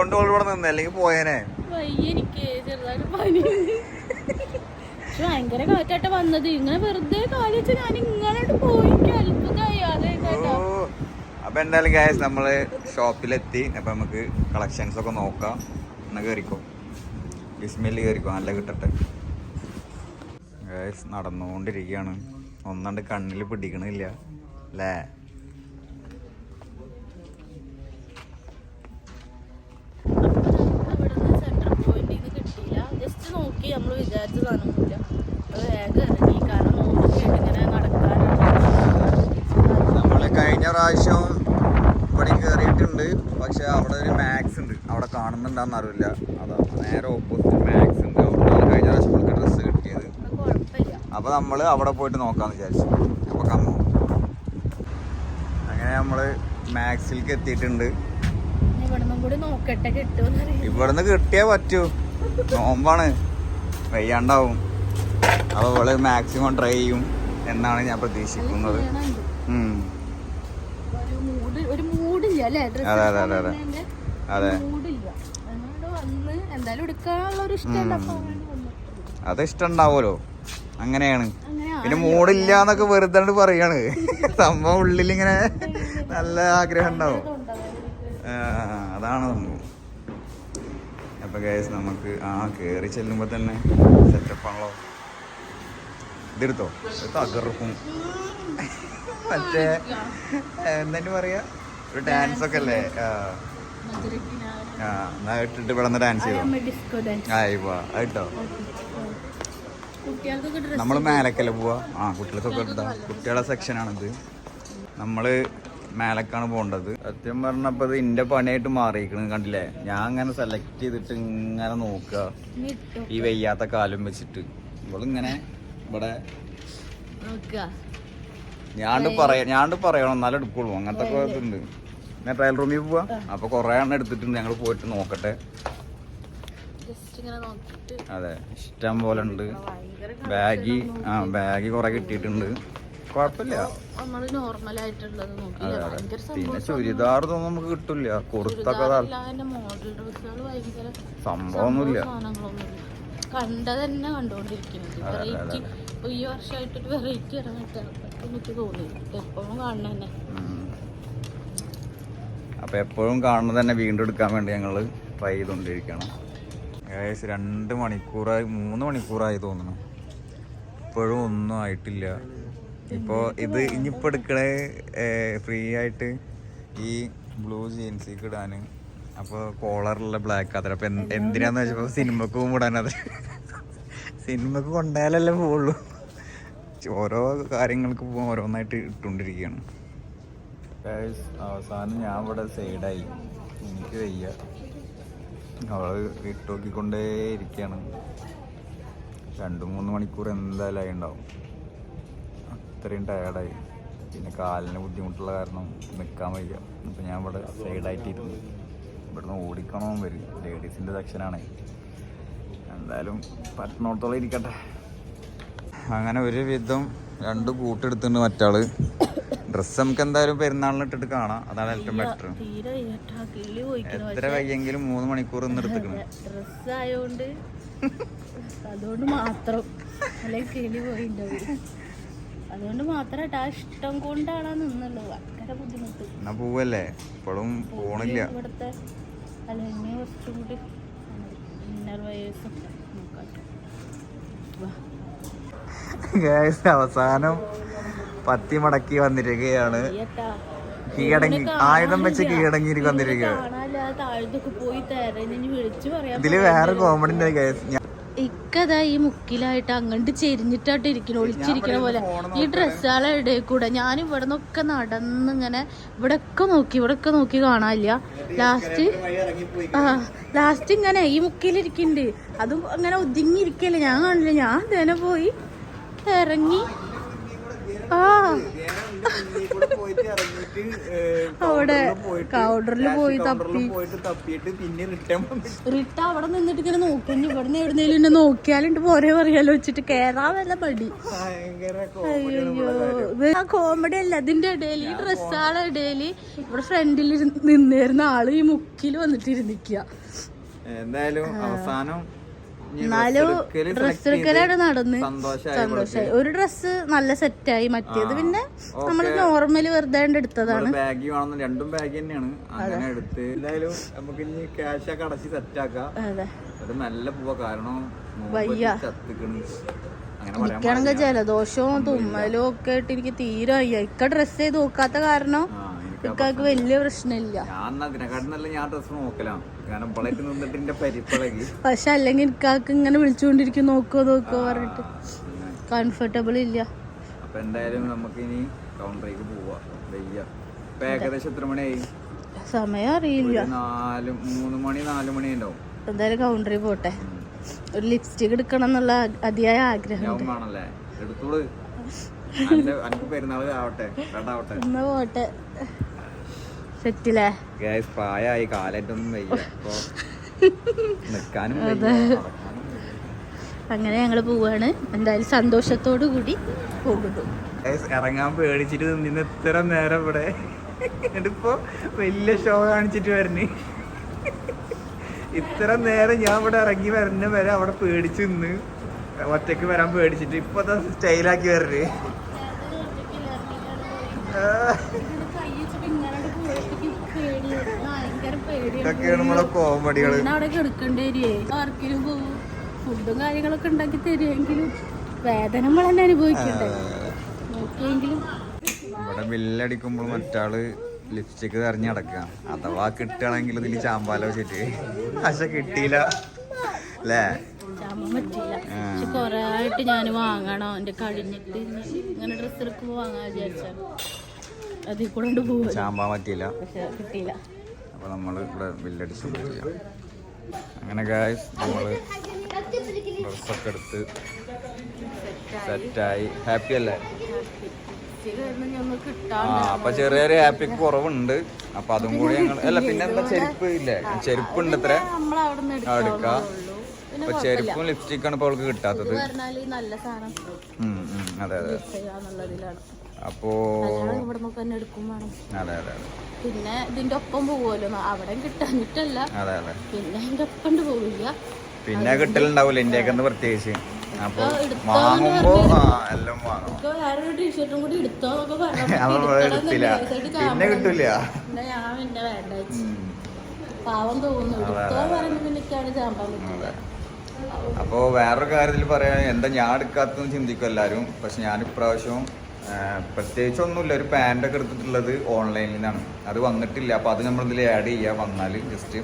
പിടിച്ചോണ്ട് ഓൾ ഇവിടെ നിന്ന് അല്ലെങ്കിൽ പോയേനെ. എനിക്ക് ചെറുതായിട്ട് പനി. ഭയങ്കര കാറ്റാട്ട വന്നത്. ഇങ്ങനെ വെറുതെ കാലിച്ച് ഞാൻ ഇങ്ങനെ പോയി. അപ്പൊ എന്തായാലും ഗ്യാസ് നമ്മൾ ഷോപ്പിലെത്തി അപ്പൊ നമുക്ക് കളക്ഷൻസ് ഒക്കെ നോക്കാം. എന്നാ കേറിക്കോ. ബിസ്മിൽ കേറിക്കോ നല്ല കിട്ടട്ടെ. ഗ്യാസ് നടന്നുകൊണ്ടിരിക്കുകയാണ് ഒന്നാണ്ട് കണ്ണിൽ പിടിക്കണില്ല. അല്ലേ നോക്കി നമ്മൾ വിചാരിച്ച സാധനമൊന്നുമില്ല അത് വേഗം ഇറങ്ങി. കാരണം നോക്കിയിട്ട് ഇങ്ങനെ നടക്കാനാണ്. നമ്മൾ കഴിഞ്ഞ പ്രാവശ്യം ഇവിടെ കയറിയിട്ടുണ്ട് പക്ഷെ അവിടെ ഒരു മാക്സ് ഉണ്ട്. അവിടെ കാണുന്നുണ്ടാന്ന് അറിയില്ല. അതാ നേരെ ഓപ്പോസിറ്റ് മാക്സ് ഉണ്ട്. അവിടെ കഴിഞ്ഞ പ്രാവശ്യം നമുക്ക് ഡ്രസ്സ് കിട്ടിയത്. അത് കുഴപ്പമില്ല. അപ്പൊ നമ്മൾ അവിടെ പോയിട്ട് നോക്കാന്ന് വിചാരിച്ചു. അപ്പൊ കമ്മോ അങ്ങനെ നമ്മൾ മാക്സിലേക്ക് എത്തിയിട്ടുണ്ട്. ഇവിടുന്ന് കിട്ടിയേ പറ്റൂ. നോമ്പാണ്. വയ്യാണ്ടാവും അപ്പൊ അവൾ മാക്സിമം ട്രൈ ചെയ്യും എന്നാണ് ഞാൻ പ്രതീക്ഷിക്കുന്നത്. അതെ, അതെ, അതെ, അതെ. അതെ. അത് ഇഷ്ടണ്ടാവുമല്ലോ അങ്ങനെയാണ്. പിന്നെ മൂടില്ല എന്നൊക്കെ വെറുതെ പറയാണ്. സംഭവം ഉള്ളിൽ ഇങ്ങനെ നല്ല ആഗ്രഹം ഉണ്ടാവും. അതാണ് സംഭവം. അപ്പൊ ഗ്യാസ് നമുക്ക് ആ കേറി ചെല്ലുമ്പോൾ തന്നെ സെറ്റപ്പ് ആണല്ലോ. ഇതെടുത്തോ? ഇത് തകർക്കും. മറ്റേ എന്തെങ്കിലും പറയാ? ഒരു ഡാൻസ് ഒക്കെ അല്ലേ? ആ. എന്നാ ഇട്ടിട്ട് ഇവിടെ നിന്ന് ഡാൻസ് ചെയ്തോ ഡിസ്കോ ഡാൻസ് ആ ഇവാ കേട്ടോ നമ്മൾ മേലക്കല്ലേ പോവാ? ആ കുട്ടികൾക്കൊക്കെ ഇട്ടാ. കുട്ടികളുടെ സെക്ഷനാണിത് നമ്മൾ മേലക്കാണ് പോകേണ്ടത് സത്യം പറഞ്ഞപ്പോ ഇത് ഇന്റെ പണിയായിട്ട് മാറിയിരിക്കണ് കണ്ടില്ലേ? ഞാൻ അങ്ങനെ സെലക്ട് ചെയ്തിട്ട് ഇങ്ങനെ നോക്കുക. ഈ വെയ്യാത്ത കാലും വെച്ചിട്ട്. ഇവളിങ്ങനെ ഇവിടെ ഞാണ്ട് പറയാ ഞാണ്ട് പറയണം എന്നാലും എടുക്കുള്ളൂ. അങ്ങനത്തെ ഇതുണ്ട്. ഞാൻ ട്രയൽ റൂമിൽ പോവാ. അപ്പൊ കൊറേ എണ്ണം എടുത്തിട്ടുണ്ട്. ഞങ്ങൾ പോയിട്ട് നോക്കട്ടെ. അതെ. ഇഷ്ടം പോലെ ഉണ്ട്. ബാഗി ആ ബാഗി കുറെ കിട്ടിയിട്ടുണ്ട്. കുഴപ്പമില്ല. നമ്മൾ നോർമൽ ആയിട്ടുള്ളത് പിന്നെ ഇതൊന്നും നമുക്ക് കിട്ടില്ല. കുറുത്തൊക്കെ സംഭവമൊന്നുമില്ല. തന്നെ കണ്ടുകൊണ്ടിരിക്കുന്നത് വെറൈറ്റി ഇപ്പൊ ഈ വർഷമായിട്ടൊരു വെറൈറ്റി ഇറങ്ങിട്ട് എനിക്ക് തോന്നി എപ്പോഴും കാണുന്ന തന്നെ. അപ്പൊ എപ്പോഴും കാണുന്നത് തന്നെ വീണ്ടും എടുക്കാൻ വേണ്ടി ഞങ്ങൾ ട്രൈ ചെയ്തുകൊണ്ടിരിക്കണം ഏകദേശം രണ്ട് മണിക്കൂറായി മൂന്ന് മണിക്കൂറായി തോന്നുന്നു. ഇപ്പോഴും ഒന്നും ആയിട്ടില്ല. ഇപ്പോൾ ഇത് ഇനിയിപ്പോൾ എടുക്കണേ ഫ്രീ ആയിട്ട് ഈ ബ്ലൂ ജീൻസിക്ക് ഇടാൻ അപ്പോൾ കോളറുള്ള ബ്ലാക്ക് അത്ര അപ്പം എന്തിനാന്ന് വെച്ചപ്പോൾ സിനിമക്ക് ഇടാൻ അത്. സിനിമക്ക് കൊണ്ടുപോയാലല്ലേ പോവുള്ളൂ. ഓരോ കാര്യങ്ങൾക്ക് ഓരോന്നായിട്ട് ഇട്ടുകൊണ്ടിരിക്കുകയാണ്. അവസാനം ഞാൻ ഇവിടെ സൈഡായി. എനിക്ക് വയ്യ. അവൾ ഇട്ടോക്കിക്കൊണ്ടേ ഇരിക്കുകയാണ് രണ്ട് മൂന്ന് മണിക്കൂർ എന്തായാലും ഉണ്ടാവും അത്രയും ടയർഡായി പിന്നെ കാലിന് ബുദ്ധിമുട്ടുള്ള കാരണം നിൽക്കാൻ വയ്യ. ഇപ്പം ഞാൻ ഇവിടെ സൈഡായിട്ടിരുന്നു ഇവിടുന്ന് ഓടിക്കണമെന്ന് വരും. ലേഡീസിന്റെ സെക്ഷനാണ് എന്തായാലും പറ്റണോടത്തോളം ഇരിക്കട്ടെ. അങ്ങനെ ഒരു വിധം രണ്ട് കൂട്ടെടുത്തിട്ടുണ്ട് മറ്റാൾ. ഡ്രസ്സ് നമുക്ക് എന്തായാലും പെരുന്നാളിന് ഇട്ടിട്ട് കാണാം. അതാണ് ഏറ്റവും ബെറ്റർ എത്ര വയ്യെങ്കിലും മൂന്ന് മണിക്കൂർ ഒന്ന് എടുത്തിക്കണം ഡ്രസ് ആയോണ്ട്. അതുകൊണ്ട് മാത്രം. അല്ലെങ്കിൽ കിളി പോയിണ്ടാവും അതുകൊണ്ട് മാത്രമായിട്ട് ആ ഇഷ്ടം കൊണ്ടാണ് നിന്നുള്ളത്. ഭയങ്കര ബുദ്ധിമുട്ട്. എന്നാ പോവല്ലേ? ഇപ്പോഴും പോണില്ല. ഇവിടുത്തെ അല്ലെങ്കിൽ കുറച്ചും കൂടി ഇന്നർ വയേഴ്സൊക്കെ നോക്കാം വാ. Guys, അവസാനം പത്തി മടക്കി വന്നിരിക്കുകയാണ്. കീഴടങ്ങി. ആയുധം വെച്ച് കീഴടങ്ങി വന്നിരിക്കുകയാണ്. ഇതിൽ വേറെ കോമഡി ഉണ്ട് ഞാൻ ഇക്കതാ ഈ മുക്കിലായിട്ട് അങ്ങോട്ട് ചെരിഞ്ഞിട്ടായിട്ട് ഇരിക്കണ ഒളിച്ചിരിക്കണ പോലെ. ഈ ഡ്രസ്സുകളെ ഇടേ കൂടെ ഞാൻ ഇവിടെ നിന്നൊക്കെ നടന്ന് ഇങ്ങനെ ഇവിടെ ഒക്കെ നോക്കി ഇവിടെ ഒക്കെ നോക്കി കാണാനില്ല ലാസ്റ്റ് ആ ലാസ്റ്റ് ഇങ്ങനെ ഈ മുക്കിലിരിക്കുന്നുണ്ട് അതും അങ്ങനെ ഒതുങ്ങിയിരിക്കല്ലേ ഞാൻ കാണില്ല. ഞാൻ തന്നെ പോയി ഇറങ്ങി അവിടെ കൗണ്ടറിൽ പോയി തപ്പി. പോയിട്ട് തപ്പിയിട്ട് പിന്നെ റിട്ടേൺ റിട്ട അവിടെ നിന്നിട്ട് ഇങ്ങനെ നോക്കി ഇവിടെ എവിടുന്നേലും എന്നെ നോക്കിയാലുണ്ട് പോരെ പറയാലോ വെച്ചിട്ട് കേറാൻ വല്ല മടി. അയ്യോ. ആ കോമഡി അല്ല അതിന്റെ ഇടയിൽ ഈ ഡ്രസ്സാളെ ഇടയിൽ ഇവിടെ ഫ്രണ്ടിൽ നിന്നിരുന്ന ആൾ ഈ മുക്കിൽ വന്നിട്ട് ഇരുന്നിക്കുക എന്തായാലും അവസാനം എന്നാലും ഡ്രസ് എടുക്കലാണ് നടന്ന്. സന്തോഷായി സന്തോഷായി. ഒരു ഡ്രസ്സ് നല്ല സെറ്റായി മറ്റേത് പിന്നെ നമ്മൾ നോർമൽ വെറുതെ എടുത്തതാണ്. ബാഗ് വേണം രണ്ടും ബാഗ് തന്നെയാണ്. അങ്ങനെ എടുത്ത് എന്തായാലും നമുക്ക് ഇനി ക്യാഷ് ഒക്കെ അടച്ച് സെറ്റ് ആക്കാം. നല്ല പോവാ. കാരണം വയ്യ. എനിക്കാണെങ്കിൽ ജലദോഷവും തുമ്മലും ഒക്കെ ആയിട്ട് എനിക്ക് തീരെ വയ്യ. ഇക്ക ഡ്രസ് ചെയ്ത് നോക്കാത്ത കാരണം ഇക്കാക്ക് വലിയ പ്രശ്നമില്ല. പക്ഷെ അല്ലെങ്കിൽ ഇക്കാക്ക് ഇങ്ങനെ വിളിച്ചുകൊണ്ടിരിക്കും നോക്കോ നോക്കോ പറഞ്ഞിട്ട്. കംഫർട്ടബിൾ ഇല്ല. അപ്പൊ എന്തായാലും നമുക്ക് ഇനി കൗണ്ടറിലേക്ക് പോവാ. വയ്യ. ഇപ്പൊ ഏകദേശം എത്ര മണിയായി? സമയം അറിയില്ല. ഒരു നാല് മൂന്ന് മണി നാല് മണി ഉണ്ടാവും. എന്തായാലും കൗണ്ടറിൽ പോട്ടെ. ഒരു ലിപ്സ്റ്റിക് എടുക്കണം എന്നുള്ള അതിയായ ആഗ്രഹം എന്നാ പോട്ടെ. പ്രായമായി വയ്യ. വയ്യ. അങ്ങനെ ഞങ്ങൾ പോവാണ്. എന്തായാലും സന്തോഷത്തോടു കൂടി പോകുന്നു. ഇറങ്ങാൻ പേടിച്ചിട്ട് നിന്ന് ഇത്ര നേരം ഇവിടെ. എന്നിട്ടിപ്പോ വലിയ ഷോ കാണിച്ചിട്ട് വരണേ. ഇത്ര നേരം ഞാൻ ഇവിടെ ഇറങ്ങി വരുന്ന വരെ അവിടെ പേടിച്ച് നിന്ന് ഒറ്റയ്ക്ക് വരാൻ പേടിച്ചിട്ട് ഇപ്പൊ സ്റ്റൈലാക്കി വരണേ. ഇതൊക്കെയാണ് നമ്മളെ കോമഡികൾ അവിടെ കിടക്കേണ്ടി വരുവേ പോകും ഫുഡും കാര്യങ്ങളൊക്കെ ഉണ്ടാക്കി തരുമെങ്കിലും വേദന നമ്മൾ തന്നെ അനുഭവിക്കണ്ടേ? നോക്കിയെങ്കിലും. ഇവിടെ ബില്ലടിക്കുമ്പോൾ മറ്റാൾ ലിപ്സ്റ്റിക് തെരഞ്ഞു നടക്കുക അഥവാ കിട്ടുകയാണെങ്കിൽ ഇതിൽ ചാമ്പാല വെച്ചിട്ട്. പക്ഷെ കിട്ടിയില്ല. അല്ലേ കൊറേ ആയിട്ട് ഞാൻ വാങ്ങണോ. എന്റെ കഴിഞ്ഞിട്ട് ഇങ്ങനെ ഡ്രസ്സ് എടുക്കുമ്പോ വാങ്ങാൻ വിചാരിച്ചാണ് അതിൽ കൂടെ ചാമ്പാൻ പറ്റിയില്ല. പക്ഷെ കിട്ടിയില്ല. അപ്പൊ നമ്മൾ ഇവിടെ ബില്ലടിച്ച് ചെയ്യാം അങ്ങനെ ഗായ്സ് നമ്മൾ ഡ്രസ്സൊക്കെ എടുത്ത് സെറ്റായി ഹാപ്പി അല്ലേ? ആ അപ്പൊ ചെറിയൊരു ഹാപ്പിക്ക് കുറവുണ്ട്. അപ്പൊ അതും കൂടി ഞങ്ങൾ അല്ല പിന്നെ എന്താ ചെരുപ്പ് ഇല്ലേ? ചെരുപ്പ് ഉണ്ട് ഇത്ര എടുക്കാം. അപ്പൊ ചെരുപ്പും ലിപ്സ്റ്റിക്കാണ് ഇപ്പൊ അവൾക്ക് കിട്ടാത്തത്. അതെ അതെ അപ്പോ അതെ അതെ അതെ. പിന്നെ ഇതിന്റെ ഒപ്പം പോവുമല്ലോ. അവിടെ കിട്ടാനിട്ടല്ല പിന്നെ അതിന്റെ ഒപ്പം പോവില്ല. പിന്നെ കിട്ടലുണ്ടാവില്ല ഇന്ത്യയ്ക്ക് പ്രത്യേകിച്ച്. വേറൊരു ടീഷർട്ടും കൂടി എടുത്തോ പിന്നെ കിട്ടൂല. ഞാൻ പിന്നെ വേണ്ട വെച്ച്. പാവം തോന്നുന്നു. എടുത്തോ പറഞ്ഞു പിന്നെ എനിക്കാണ് ചാമ്പാൻ പറ്റില്ല. അപ്പോ വേറൊരു കാര്യത്തിൽ പറയാൻ എന്താ ഞാൻ എടുക്കാത്തെന്ന് ചിന്തിക്കും എല്ലാവരും. പക്ഷെ ഞാൻ ഇപ്രാവശ്യം പ്രത്യേകിച്ച് ഒന്നുമില്ല ഒരു പാന്റ് ഒക്കെ എടുത്തിട്ടുള്ളത് ഓൺലൈനിൽ നിന്നാണ് അത് വന്നിട്ടില്ല. അപ്പോൾ അത് നമ്മളിതിൽ ആഡ് ചെയ്യുക വന്നാൽ ജസ്റ്റ്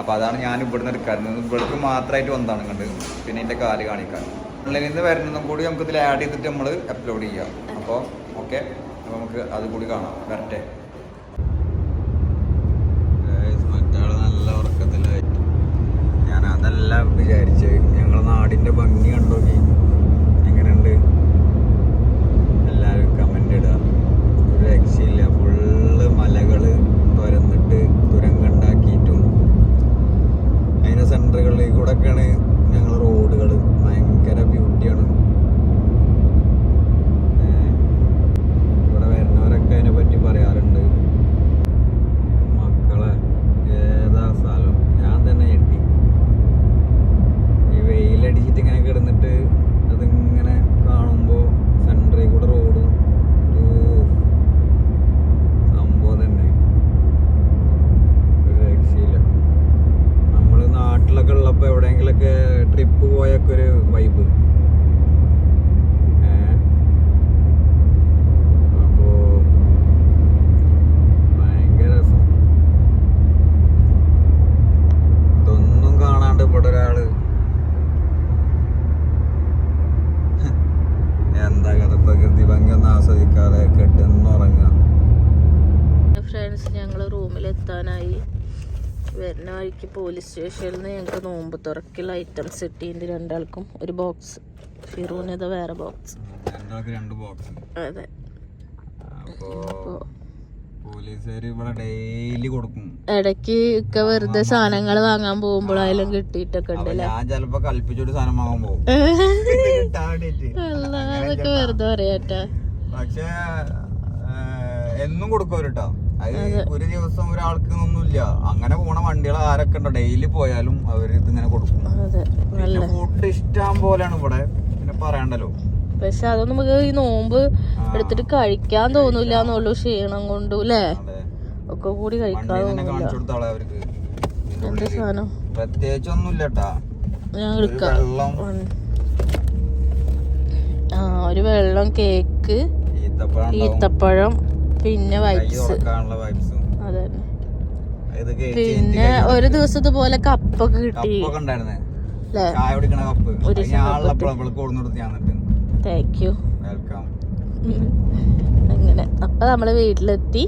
അപ്പോൾ അതാണ് ഞാൻ ഇവിടുന്ന് എടുക്കാറ് ഇവിടേക്ക് മാത്രമായിട്ട് വന്നതാണ് കണ്ട് പിന്നെ എന്റെ കാൽ കാണിക്കാൻ ഓൺലൈനിൽ നിന്ന് വരുന്നതും കൂടി നമുക്ക് ഇതിൽ ആഡ് ചെയ്തിട്ട് നമ്മൾ അപ്ലോഡ് ചെയ്യാം. അപ്പോൾ ഓക്കെ അപ്പോൾ നമുക്ക് അത് കൂടി കാണാം. വരട്ടെ. നല്ല ഉറക്കത്തിലായി. ഞാൻ അതല്ല വിചാരിച്ച് ഞങ്ങളെ നാടിന്റെ ഭംഗി കണ്ടോക്കി. എങ്ങനെയുണ്ട് എല്ലാവരും കമന്റ് ഇടുക ഒരു രക്ഷയില്ല ഫുള്ള് മലകൾ തുരന്നിട്ട് തുരങ്കുണ്ടാക്കിയിട്ടും അതിന്റെ സെന്ററുകളിൽ കൂടെ ഒക്കെയാണ് ഞങ്ങളെ റോഡുകൾ ഭയങ്കര ബ്യൂട്ടിയാണ് ഇവിടെ വരുന്നവരൊക്കെ അതിനെ പറ്റി പറയാറുണ്ട് മക്കളെ ഏതാ സ്ഥലം ഞാൻ തന്നെ ഞെട്ടി ഈ വെയിലടിച്ചിട്ട് ഇങ്ങനെ കിടന്നിട്ട് അതിങ്ങനെ കാണുമ്പോൾ സെന്ററിൽ കൂടെ റോഡും ഒരു സംഭവം തന്നെ ഒരു രക്ഷയില്ല നമ്മൾ നാട്ടിലൊക്കെ ഉള്ളപ്പോൾ എവിടെയെങ്കിലൊക്കെ ട്രിപ്പ് പോയൊക്കെ ഒരു വൈബ് അപ്പോ ഭയങ്കര രസം ഇതൊന്നും കാണാണ്ട് ഇവിടെ ഒരാൾ എന്താ കഥ പ്രകൃതി ട്രിപ്പ് പോയൊക്കെ ഒരു വൈബ് ഫ്രണ്ട്സ് ഞങ്ങൾ റൂമിൽ എത്താനായി. വരുന്ന വഴിക്ക് പോലീസ് സ്റ്റേഷനിൽ നിന്ന് ഞങ്ങൾക്ക് നോമ്പ് തുറക്കുള്ള ഐറ്റംസ് കിട്ടിയിട്ടുണ്ട് രണ്ടാൾക്കും ഒരു ബോക്സ് ഫിറൂനത് വേറെ ബോക്സ് രണ്ട് അതെ. ഇടയ്ക്ക് ഒക്കെ വെറുതെ സാധനങ്ങൾ വാങ്ങാൻ പോകുമ്പോഴായാലും കിട്ടിയിട്ടൊക്കെ ഉണ്ടല്ലേ? അതൊക്കെ വെറുതെ പറയാട്ടാ. പക്ഷേ എന്നും കൊടുക്കും അവർ ട്ടോ. അത് ഒരു ദിവസം ഒരാൾക്ക് ഒന്നുമില്ല അങ്ങനെ പോണ വണ്ടികൾ ആരൊക്കെ ഉണ്ടോ? ഡെയിലി പോയാലും അവർ ഇതിങ്ങനെ കൊടുക്കും. ഫുഡ് ഇഷ്ടം പോലെയാണ് ഇവിടെ. പിന്നെ പറയണ്ടല്ലോ. പക്ഷെ അതൊന്നും നമുക്ക് ഈ നോമ്പ് എടുത്തിട്ട് കഴിക്കാൻ തോന്നൂല എന്നുള്ളൂ ക്ഷീണം കൊണ്ടു അല്ലേ ഒക്കെ കൂടി കഴിക്കാൻ എന്ത് സാധനം? പ്രത്യേകിച്ച് ഒന്നുമില്ല ഞാൻ ഒരു എടുക്കാം. ആ ഒരു വെള്ളം കേക്ക് ഈത്തപ്പഴം പിന്നെ വൈബ്സ് പിന്നെ ഒരു ദിവസത്തെ പോലെ കപ്പൊക്കെ കിട്ടി. താങ്ക് യു അങ്ങനെ. അപ്പൊ നമ്മൾ വീട്ടിലെത്തി.